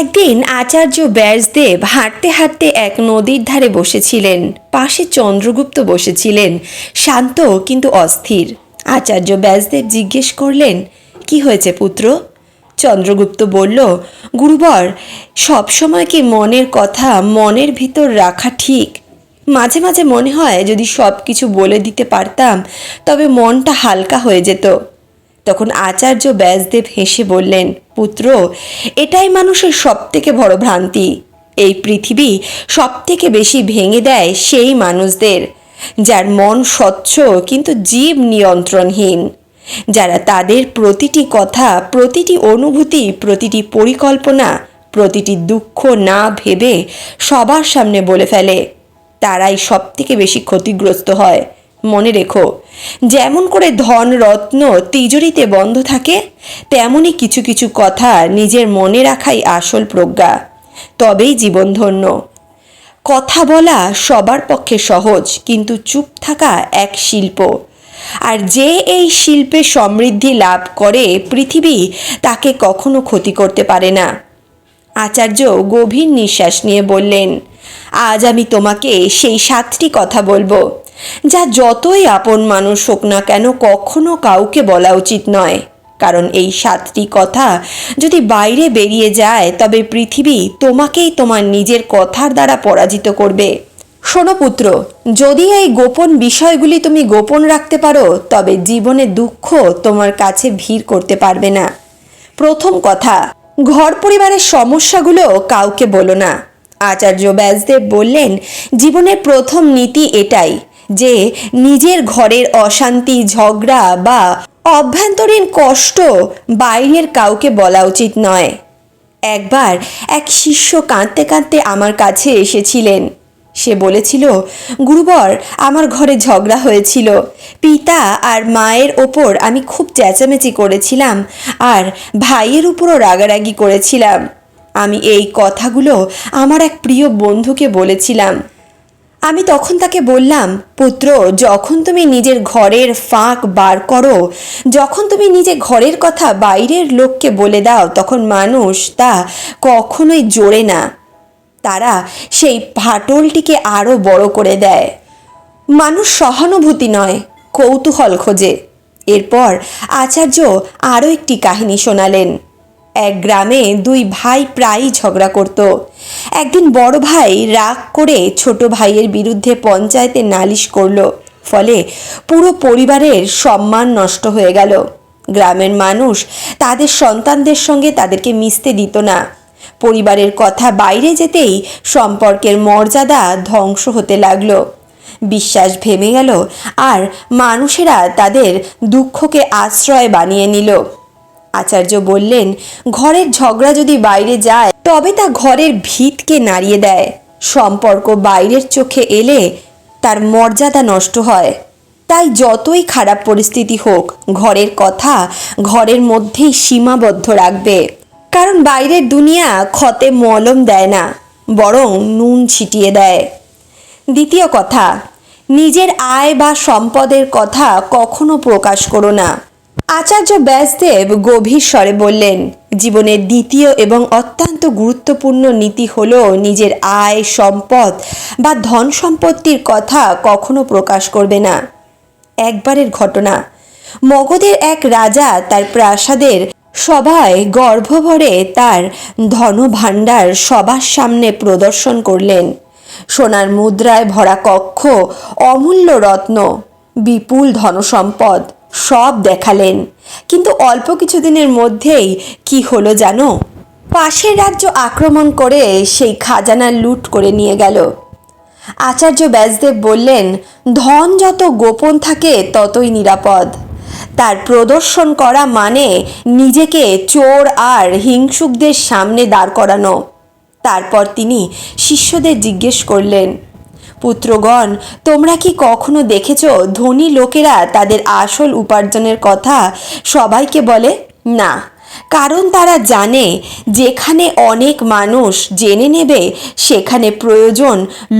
একদিন আচার্য ব্যাসদেব হাঁটতে হাঁটতে এক নদীর ধারে বসেছিলেন। পাশে চন্দ্রগুপ্ত বসেছিলেন। শান্ত কিন্তু অস্থির। আচার্য ব্যাসদেব জিজ্ঞেস করলেন, কি হয়েছে পুত্র? চন্দ্রগুপ্ত বলল, গুরুবর সবসময় কি মনের কথা মনের ভিতর রাখা ঠিক? মাঝে মাঝে মনে হয় যদি সব কিছু বলে দিতে পারতাম, তবে মনটা হালকা হয়ে যেত। তখন আচার্য ব্যাসদেব হেসে বললেন, পুত্র, এটাই মানুষের সবথেকে বড় ভ্রান্তি। এই পৃথিবী সবথেকে বেশি ভেঙে দেয় সেই মানুষদের, যার মন স্বচ্ছ কিন্তু জীব নিয়ন্ত্রণহীন। যারা তাদের প্রতিটি কথা, প্রতিটি অনুভূতি, প্রতিটি পরিকল্পনা, প্রতিটি দুঃখ না ভেবে সবার সামনে বলে ফেলে। তারাই সব থেকে বেশি ক্ষতিগ্রস্ত হয়। মনে রেখো, যেমন করে ধন, রত্ন, তিজুরিতে বন্ধ থাকে তেমনই কিছু কিছু কথা নিজের মনে রাখাই আসল প্রজ্ঞা, তবেই জীবন ধন্য। কথা বলা সবার পক্ষে সহজ, কিন্তু চুপ থাকা এক শিল্প। আর যে এই শিল্পে সমৃদ্ধি লাভ করে, পৃথিবী তাকে কখনো ক্ষতি করতে পারে না। আচার্য গভীর নিঃশ্বাস নিয়ে বললেন, আজ আমি তোমাকে সেই সাতটি কথা বলব। যা যতই আপন মানুষ হোক না কেন কখনো কাউকে বলা উচিত নয়। কারণ এই সাতটি কথা যদি বাইরে বেরিয়ে যায়, তবে পৃথিবী তোমাকেই তোমার নিজের কথার দ্বারা পরাজিত করবে। শোনো পুত্র, যদি এই গোপন বিষয়গুলি তুমি গোপন রাখতে পারো, তবে জীবনে দুঃখ তোমার কাছে ভিড় করতে পারবে না। প্রথম কথা, ঘর পরিবারের সমস্যাগুলো কাউকে বলো না। আচার্য ব্যাসদেব বললেন, জীবনের প্রথম নীতি এটাই যে নিজের ঘরের অশান্তি, ঝগড়া বা অভ্যন্তরীণ কষ্ট বাইরের কাউকে বলা উচিত নয়। একবার এক শিষ্য কাঁদতে কাঁদতে আমার কাছে এসেছিলেন। সে বলেছিল, গুরুবর, আমার ঘরে ঝগড়া হয়েছিল। পিতা আর মায়ের ওপর আমি খুব চেঁচামেচি করেছিলাম আর ভাইয়ের উপরও রাগারাগি করেছিলাম। আমি এই কথাগুলো আমার এক প্রিয় বন্ধুকে বলেছিলাম। আমি তখন তাকে বললাম, পুত্র, যখন তুমি নিজের ঘরের ফাঁক বার করো, যখন তুমি নিজে ঘরের কথা বাইরের লোককে বলে দাও, তখন মানুষ তা কখনোই জোরে না। তারা সেই ফাটলটিকে আরও বড় করে দেয়। মানুষ সহানুভূতি নয়, কৌতূহল খোঁজে। এরপর আচার্য আরও একটি কাহিনী শোনালেন। এক গ্রামে দুই ভাই প্রায়ই ঝগড়া করত। একদিন বড় ভাই রাগ করে ছোট ভাইয়ের বিরুদ্ধে পঞ্চায়েতে নালিশ করল, ফলে পুরো পরিবারের সম্মান নষ্ট হয়ে গেল। গ্রামের মানুষ তাদের সন্তানদের সঙ্গে তাদেরকে মিশতে দিত না। পরিবারের কথা বাইরে যেতেই সম্পর্কের মর্যাদা ধ্বংস হতে লাগল। বিশ্বাস ভেঙে গেল আর মানুষেরা তাদের দুঃখকে আশ্রয় বানিয়ে নিল। আচার্য বললেন, ঘরের ঝগড়া যদি বাইরে যায়, তবে তা ঘরের ভিতকে নাড়িয়ে দেয়। সম্পর্ক বাইরের চোখে এলে তার মর্যাদা নষ্ট হয়। তাই যতই খারাপ পরিস্থিতি হোক, ঘরের কথা ঘরের মধ্যেই সীমাবদ্ধ রাখবে। কারণ বাইরের দুনিয়া ক্ষতে মলম দেয় না, বরং নুন ছিটিয়ে দেয়। দ্বিতীয় কথা, নিজের আয় বা সম্পদের কথা কখনো প্রকাশ করো না। আচার্য ব্যাসদেব গভীর স্বরে বললেন, জীবনের দ্বিতীয় এবং অত্যন্ত গুরুত্বপূর্ণ নীতি হল নিজের আয়, সম্পদ বা ধন সম্পত্তির কথা কখনো প্রকাশ করবে না। একবারের ঘটনা, মগধের এক রাজা তার প্রাসাদের সভায় গর্ভভরে তার ধনভাণ্ডার সবার সামনে প্রদর্শন করলেন। সোনার মুদ্রায় ভরা কক্ষ, অমূল্য রত্ন, বিপুল ধনসম্পদ সব দেখালেন। কিন্তু অল্প কিছুদিনের মধ্যেই কি হলো জানো? পাশের রাজ্য আক্রমণ করে সেই খাজানা লুট করে নিয়ে গেল। আচার্য ব্যাসদেব বললেন, ধন যত গোপন থাকে ততই নিরাপদ। তার প্রদর্শন করা মানে নিজেকে চোর আর হিংসুকদের সামনে দাঁড় করানো। তারপর তিনি শিষ্যদের জিজ্ঞেস করলেন পুত্রগণ, তোমরা কি কখনো দেখেছ ধনী লোকেরা তাদের আসল উপার্জনের কথা? সবাইকে বলে, না। কারণ তারা জানে, যেখানে অনেক মানুষ জেনে নেবে, সেখানে প্রয়োজন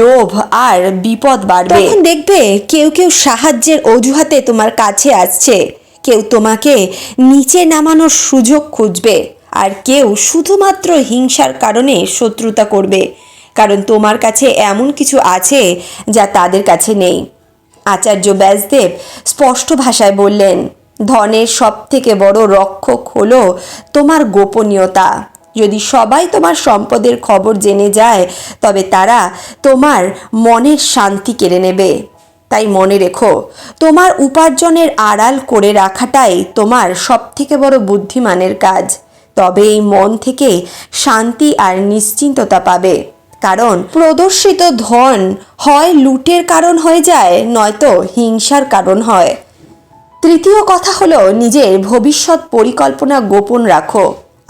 লোভ আর বিপদ বাড়বে। তখন দেখবে কেউ কেউ সাহায্যের অজুহাতে তোমার কাছে আসছে। কেউ তোমাকে নিচে নামানোর সুযোগ খুঁজবে, আর কেউ শুধুমাত্র হিংসার কারণে শত্রুতা করবে। কারণ তোমার কাছে এমন কিছু আছে যা তাদের কাছে নেই। আচার্য ব্যাসদেব স্পষ্ট ভাষায় বললেন, ধনের সব থেকে বড় রক্ষক হলো তোমার গোপনীয়তা। যদি সবাই তোমার সম্পদের খবর জেনে যায়, তবে তারা তোমার মনের শান্তি কেড়ে নেবে। তাই মনে রেখো, তোমার উপার্জনের আড়াল করে রাখাটাই তোমার সবথেকে বড় বুদ্ধিমানের কাজ। তবে এই মন থেকে শান্তি আর নিশ্চিন্ততা পাবে। কারণ প্রদর্শিত ধন হয় লুটের কারণ হয়ে যায়, নয়তো হিংসার কারণ হয়। তৃতীয় কথা হলো নিজের ভবিষ্যৎ পরিকল্পনা গোপন রাখো।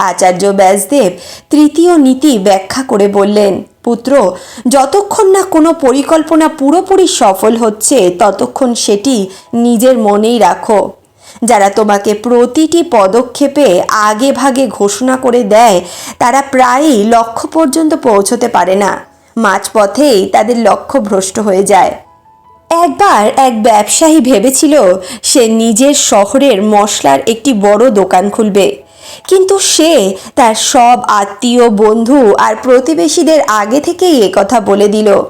আচার্য ব্যাসদেব তৃতীয় নীতি ব্যাখ্যা করে বললেন, পুত্র, যতক্ষণ না কোনো পরিকল্পনা পুরোপুরি সফল হচ্ছে, ততক্ষণ সেটি নিজের মনেই রাখো। যারা তোমাকে প্রতিটি পদক্ষেপে আগে ভাগে ঘোষণা করে দেয়, তারা প্রায়ই লক্ষ্য পর্যন্ত পৌঁছতে পারে না। মাঝপথেই তাদের লক্ষ্য ভ্রষ্ট হয়ে যায়। একবার এক ব্যবসায়ী ভেবেছিল সে নিজের শহরের মশলার একটি বড় দোকান খুলবে। কিন্তু সে তার সব আত্মীয়, বন্ধু আর প্রতিবেশীদের আগে থেকেই কথা বলে দিল।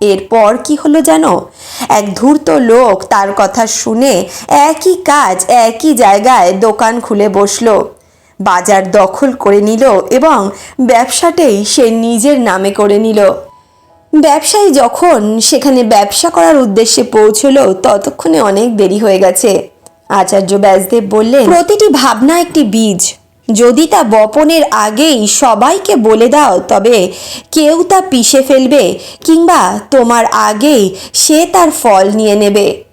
এরপর কি হলো জানো? এক ধূর্ত লোক তার কথা শুনে একই কাজ একই জায়গায় দোকান খুলে বসল। বাজার দখল করে নিল এবং ব্যবসাটাই সে নিজের নামে করে নিল। ব্যবসায়ী যখন সেখানে ব্যবসা করার উদ্দেশ্যে পৌঁছলো, ততক্ষণে অনেক দেরি হয়ে গেছে। আচার্য ব্যাসদেব বললেন, প্রতিটি ভাবনা একটি বীজ। যদি তা বপনের আগেই সবাইকে বলে দাও, তবে কেউ তা পিষে ফেলবে কিংবা তোমার আগেই সে তার ফল নিয়ে নেবে।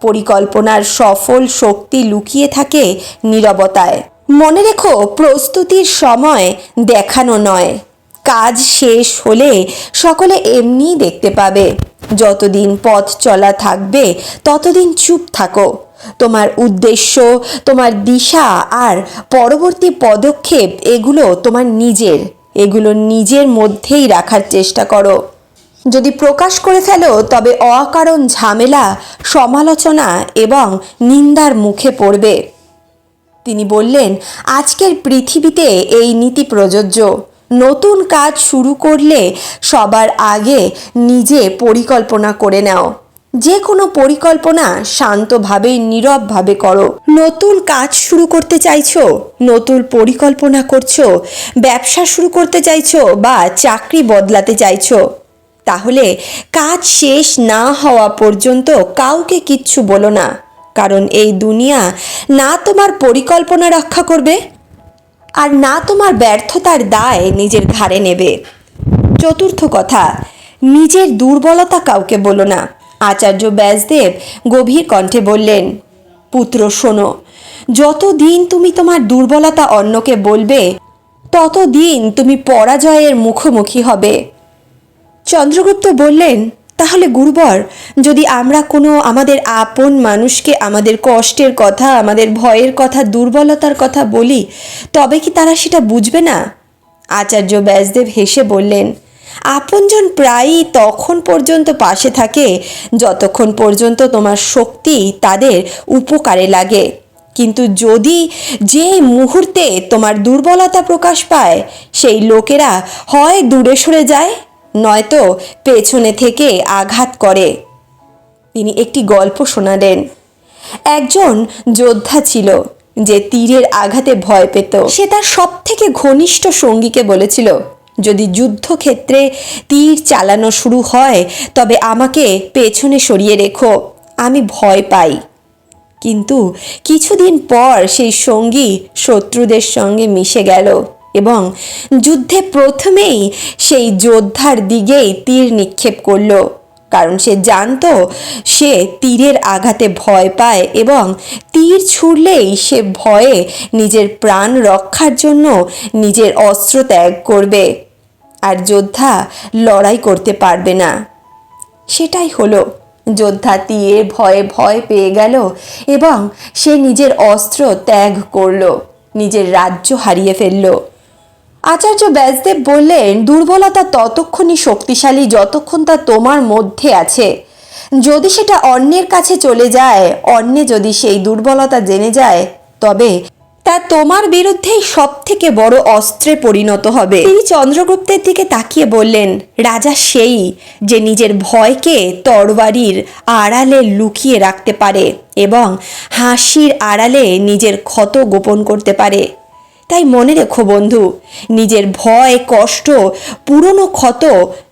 পরিকল্পনার সফল শক্তি লুকিয়ে থাকে নীরবতায়। মনে রেখো, প্রস্তুতির সময় দেখানো নয়। কাজ শেষ হলে সকলে এমনিই দেখতে পাবে। যতদিন পথ চলা থাকবে, ততদিন চুপ থাকো। তোমার উদ্দেশ্য, তোমার দিশা আর পরবর্তী পদক্ষেপ এগুলো তোমার নিজের। এগুলো নিজের মধ্যেই রাখার চেষ্টা করো। যদি প্রকাশ করে ফেলো, তবে অকারণ ঝামেলা, সমালোচনা এবং নিন্দার মুখে পড়বে। তিনি বললেন, আজকের পৃথিবীতে এই নীতি প্রযোজ্য। নতুন কাজ শুরু করলে সবার আগে নিজে পরিকল্পনা করে নাও। যে কোনো পরিকল্পনা শান্তভাবে, নীরবভাবে করো। নতুন কাজ শুরু করতে চাইছো, নতুন পরিকল্পনা করছ, ব্যবসা শুরু করতে চাইছো বা চাকরি বদলাতে চাইছো, তাহলে কাজ শেষ না হওয়া পর্যন্ত কাউকে কিচ্ছু বলো না, কারণ এই দুনিয়া না তোমার পরিকল্পনা রক্ষা করবে আর না তোমার ব্যর্থতার দায় নিজের ঘাড়ে নেবে। চতুর্থ কথা, নিজের দুর্বলতা কাউকে বলো না। আচার্য ব্যাসদেব গভীর কণ্ঠে বললেন, পুত্র, শোনো, যতদিন তুমি তোমার দুর্বলতা অন্যকে বলবে, ততদিন তুমি পরাজয়ের মুখোমুখি হবে চন্দ্রগুপ্ত বললেন, তাহলে গুরুবর, যদি আমরা কোনো আমাদের আপন মানুষকে আমাদের কষ্টের কথা, আমাদের ভয়ের কথা, দুর্বলতার কথা বলি, তবে কি তারা সেটা বুঝবে না আচার্য ব্যাসদেব হেসে বললেন আপনজন প্রায়ই তখন পর্যন্ত পাশে থাকে, যতক্ষণ পর্যন্ত তোমার শক্তি তাদের উপকারে লাগে। কিন্তু যদি যে মুহূর্তে তোমার দুর্বলতা প্রকাশ পায়, সেই লোকেরা হয় দূরে সরে যায়, নয়তো পেছনে থেকে আঘাত করে। তিনি একটি গল্প শোনালেন। একজন যোদ্ধা ছিল যে তীরের আঘাতে ভয় পেত। সে তার সব থেকে ঘনিষ্ঠ সঙ্গীকে বলেছিল যদি যুদ্ধক্ষেত্রে তীর চালানো শুরু হয়, তবে আমাকে পেছনে সরিয়ে রেখো, আমি ভয় পাই। কিন্তু কিছুদিন পর সেই সঙ্গী শত্রুদের সঙ্গে মিশে গেল এবং যুদ্ধে প্রথমেই সেই যোদ্ধার দিকেই তীর নিক্ষেপ করল। কারণ সে জানতো সে তীরের আঘাতে ভয় পায় এবং তীর ছুড়লেই সে ভয়ে নিজের প্রাণ রক্ষার জন্য নিজের অস্ত্র ত্যাগ করবে। আর যোদ্ধা লড়াই করতে পারবে না। সেটাই হলো। যোদ্ধা তীরে ভয়ে ভয় পেয়ে গেল এবং সে নিজের অস্ত্র ত্যাগ করল। নিজের রাজ্য হারিয়ে ফেলল। আচার্য ব্যাসদেব বললেন, দুর্বলতা ততক্ষণই শক্তিশালী যতক্ষণ তা তোমার মধ্যে আছে। যদি সেটা অন্যের কাছে চলে যায়, অন্যে যদি সেই দুর্বলতা জেনে যায়, তবে তা তোমার বিরুদ্ধেই সব থেকে বড় অস্ত্রে পরিণত হবে। তিনি চন্দ্রগুপ্তের দিকে তাকিয়ে বললেন, রাজা সেই যে নিজের ভয়কে তরবারির আড়ালে লুকিয়ে রাখতে পারে এবং হাসির আড়ালে নিজের ক্ষত গোপন করতে পারে। তাই মনে রেখো বন্ধু, নিজের ভয়, কষ্ট, পুরনো ক্ষত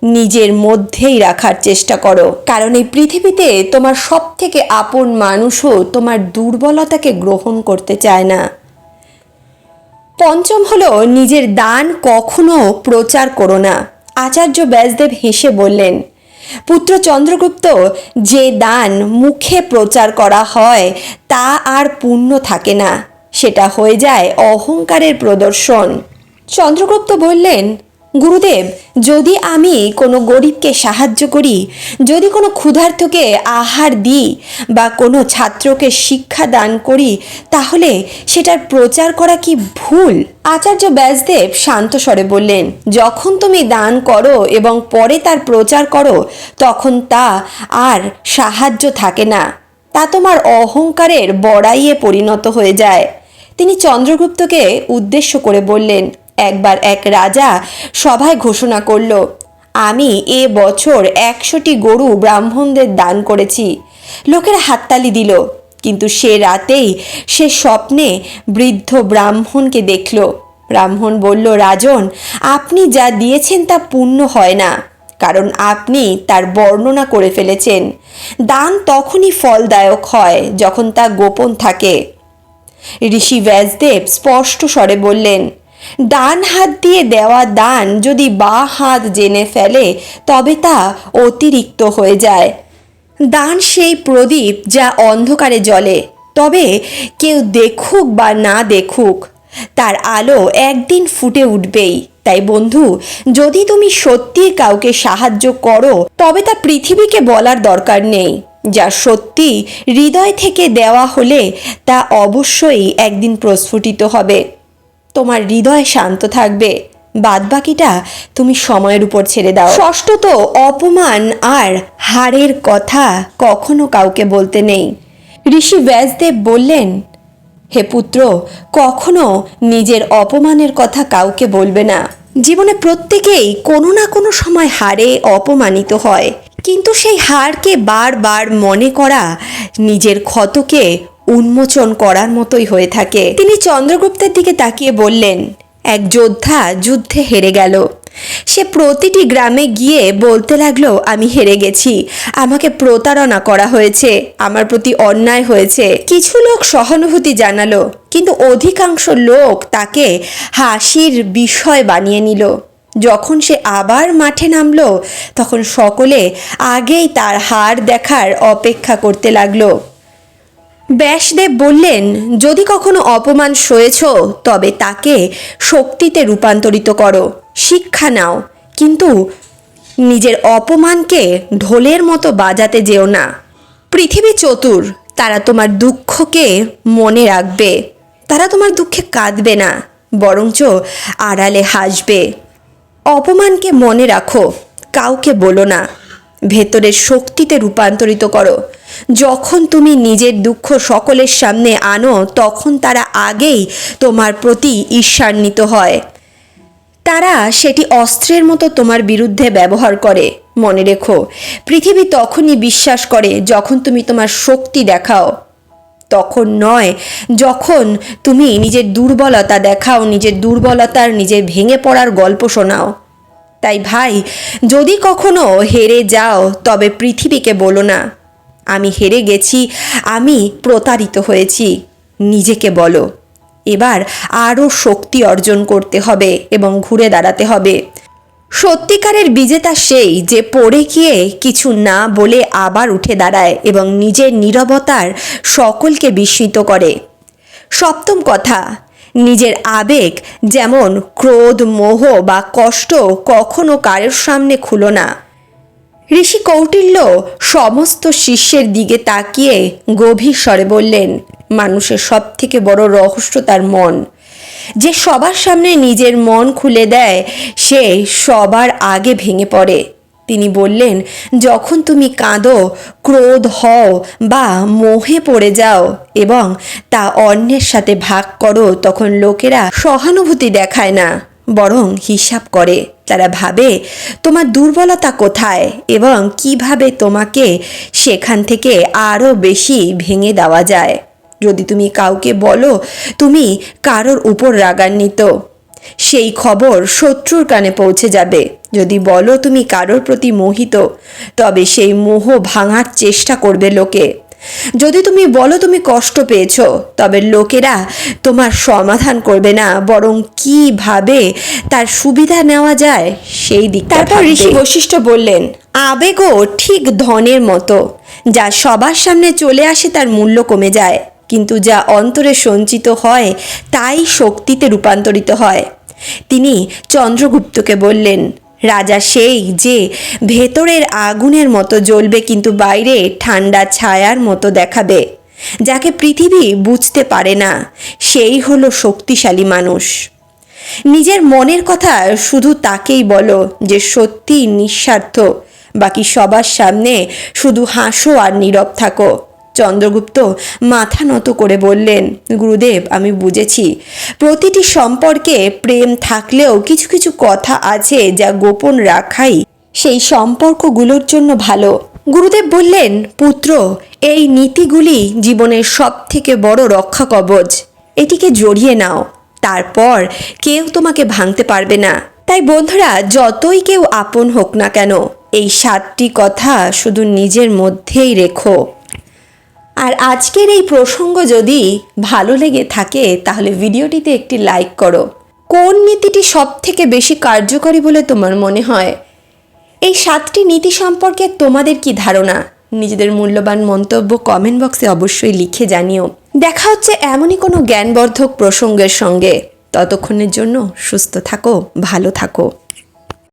নিজের মধ্যেই রাখার চেষ্টা করো। কারণ এই পৃথিবীতে তোমার সব থেকে আপন মানুষও তোমার দুর্বলতাকে গ্রহণ করতে চায় না। পঞ্চম হলো, নিজের দান কখনো প্রচার করো না। আচার্য ব্যাসদেব হেসে বললেন, পুত্র চন্দ্রগুপ্ত, যে দান মুখে প্রচার করা হয়, তা আর পূর্ণ থাকে না। সেটা হয়ে যায় অহংকারের প্রদর্শন। চন্দ্রগুপ্ত বললেন, গুরুদেব, যদি আমি কোনো গরিবকে সাহায্য করি, যদি কোনো ক্ষুধার্তকে আহার দিই বা কোনো ছাত্রকে শিক্ষা দান করি, তাহলে সেটার প্রচার করা কি ভুল? আচার্য ব্যাসদেব শান্ত স্বরে বললেন, যখন তুমি দান করো এবং পরে তার প্রচার করো, তখন তা আর সাহায্য থাকে না। তা তোমার অহংকারের বড়াইয়ে পরিণত হয়ে যায়। তিনি চন্দ্রগুপ্তকে উদ্দেশ্য করে বললেন, একবার এক রাজা সভায় ঘোষণা করল, আমি এ বছর একশোটি গরু ব্রাহ্মণদের দান করেছি। লোকেরা হাততালি দিল, কিন্তু সে রাতেই সে স্বপ্নে বৃদ্ধ ব্রাহ্মণকে দেখল। ব্রাহ্মণ বলল, রাজন, আপনি যা দিয়েছেন তা পূর্ণ হয় না, কারণ আপনি তার বর্ণনা করে ফেলেছেন। দান তখনই ফলদায়ক হয় যখন তা গোপন থাকে। ঋষি ব্যাসদেব স্পষ্ট স্বরে বললেন, ডান হাত দিয়ে দেওয়া দান যদি বা হাত জেনে ফেলে, তবে তা অতিরিক্ত হয়ে যায়। দান সেই প্রদীপ যা অন্ধকারে জ্বলে, তবে কেউ দেখুক বা না দেখুক, তার আলো একদিন ফুটে উঠবেই। তাই বন্ধু, যদি তুমি সত্যি কাউকে সাহায্য করো, তবে তা পৃথিবীকে বলার দরকার নেই। যা সত্যি হৃদয় থেকে দেওয়া হলে তা অবশ্যই একদিন প্রস্ফুটিত হবে। তোমার হৃদয় শান্ত থাকবে। বাদবাকিটা তুমি সময়ের উপর ছেড়ে দাও। ষষ্ঠত, অপমান আর হারের কথা কখনো কাউকে বলতে নেই। ঋষি ব্যাসদেব বললেন, হে পুত্র, কখনো নিজের অপমানের কথা কাউকে বলবে না। জীবনে প্রত্যেকেই কোনো না কোনো সময় হারে অপমানিত হয়। কিন্তু সেই হারকে বারবার মনে করা নিজের ক্ষতকে উন্মোচন করার মতোই হয়ে থাকে। তিনি চন্দ্রগুপ্তের দিকে তাকিয়ে বললেন, এক যোদ্ধা যুদ্ধে হেরে গেল। সে প্রতিটি গ্রামে গিয়ে বলতে লাগল, আমি হেরে গেছি। আমাকে প্রতারণা করা হয়েছে। আমার প্রতি অন্যায় হয়েছে কিছু লোক সহানুভূতি জানালো, কিন্তু অধিকাংশ লোক তাকে হাসির বিষয় বানিয়ে নিল। যখন সে আবার মাঠে নামলো, তখন সকলে আগেই তার হার দেখার অপেক্ষা করতে লাগল। ব্যাসদেব বললেন, যদি কখনো অপমান সয়েছ, তবে তাকে শক্তিতে রূপান্তরিত করো, শিক্ষা নাও। কিন্তু নিজের অপমানকে ঢোলের মতো বাজাতে যেও না। পৃথিবী চতুর, তারা তোমার দুঃখকে মনে রাখবে। তারা তোমার দুঃখে কাঁদবে না, বরঞ্চ আড়ালে হাসবে। অপমানকে মনে রাখো, কাউকে বলো না। ভেতরের শক্তিতে রূপান্তরিত করো। যখন তুমি নিজের দুঃখ সকলের সামনে আনো, তখন তারা আগেই তোমার প্রতি ঈর্ষান্বিত হয়। তারা সেটি অস্ত্রের মতো তোমার বিরুদ্ধে ব্যবহার করে। মনে রেখো, পৃথিবী তখনই বিশ্বাস করে যখন তুমি তোমার শক্তি দেখাও। তখন নয়। যখন তুমি নিজের দুর্বলতা দেখাও, নিজের দুর্বলতার নিজের ভেঙে পড়ার গল্প শোনাও। তাই ভাই, যদি কখনো হেরে যাও, তবে পৃথিবীকে বলো না। আমি হেরে গেছি, আমি প্রতারিত হয়েছি, নিজেকে বলো। এবার আরও শক্তি অর্জন করতে হবে এবং ঘুরে দাঁড়াতে হবে। সত্যিকারের বিজেতা সেই যে পড়ে গিয়ে কিছু না বলে আবার উঠে দাঁড়ায় এবং নিজের নীরবতার সকলকে বিস্মিত করে। সপ্তম কথা, নিজের আবেগ যেমন ক্রোধ, মোহ বা কষ্ট কখনো কারোর সামনে খুলো না। ঋষি কৌটিল্য সমস্ত শিষ্যের দিকে তাকিয়ে গভীর স্বরে বললেন, মানুষের সব থেকে বড় রহস্য তার মন। যে সবার সামনে নিজের মন খুলে দেয়, সে সবার আগে ভেঙে পড়ে। তিনি বললেন, যখন তুমি কাঁদো, ক্রোধ হও বা মোহে পড়ে যাও এবং তা অন্যের সাথে ভাগ করো, তখন লোকেরা সহানুভূতি দেখায় না, বরং হিসাব করে। তারা ভাবে, তোমার দুর্বলতা কোথায় এবং কীভাবে তোমাকে সেখান থেকে আরও বেশি ভেঙে দেওয়া যায়? যদি তুমি কাউকে বলো তুমি কারোর উপর রাগান্বিত। সেই খবর শত্রুর কানে পৌঁছে যাবে। যদি বলো তুমি কারোর প্রতি মোহিত তবে সেই মোহ ভাঙার চেষ্টা করবে লোকে। যদি তুমি বলো তুমি কষ্ট পেয়েছ তবে লোকেরা তোমার সমাধান করবে না বরং কীভাবে তার সুবিধা নেওয়া যায় সেই দিক তারপর ঋষি বৈশিষ্ট্য বললেন আবেগও ঠিক ধনের মতো। যা সবার সামনে চলে আসে তার মূল্য কমে যায়। কিন্তু যা অন্তরে সঞ্চিত হয়, তাই শক্তিতে রূপান্তরিত হয়। তিনি চন্দ্রগুপ্তকে বললেন, রাজা সেই যে ভেতরের আগুনের মতো জ্বলবে কিন্তু বাইরে ঠান্ডা ছায়ার মতো দেখাবে, যাকে পৃথিবী বুঝতে পারে না। সেই হলো শক্তিশালী মানুষ। নিজের মনের কথা শুধু তাকেই বলো যে সত্যি নিঃস্বার্থ, বাকি সবার সামনে শুধু হাসো আর নীরব থাকো। চন্দ্রগুপ্ত মাথা নত করে বললেন, গুরুদেব, আমি বুঝেছি। প্রতিটি সম্পর্কে প্রেম থাকলেও কিছু কিছু কথা আছে যা গোপন রাখাই সেই সম্পর্কগুলোর জন্য ভালো। গুরুদেব বললেন, পুত্র, এই নীতিগুলি জীবনের সব থেকে বড় রক্ষা কবচ। এটিকে জড়িয়ে নাও। তারপর কেউ তোমাকে ভাঙতে পারবে না। তাই বন্ধুরা, যতই কেউ আপন হোক না কেন, এই সাতটি কথা শুধু নিজের মধ্যেই রেখো। আর আজকের এই প্রসঙ্গ যদি ভালো লেগে থাকে, তাহলে ভিডিওটিতে একটি লাইক করো। কোন নীতিটি সব থেকে বেশি কার্যকরী বলে তোমার মনে হয়? এই সাতটি নীতি সম্পর্কে তোমাদের কি ধারণা? নিজেদের মূল্যবান মন্তব্য কমেন্ট বক্সে অবশ্যই লিখে জানিও। দেখা হচ্ছে এমনই কোনো জ্ঞানবর্ধক প্রসঙ্গের সঙ্গে। ততক্ষণের জন্য সুস্থ থাকো, ভালো থাকো।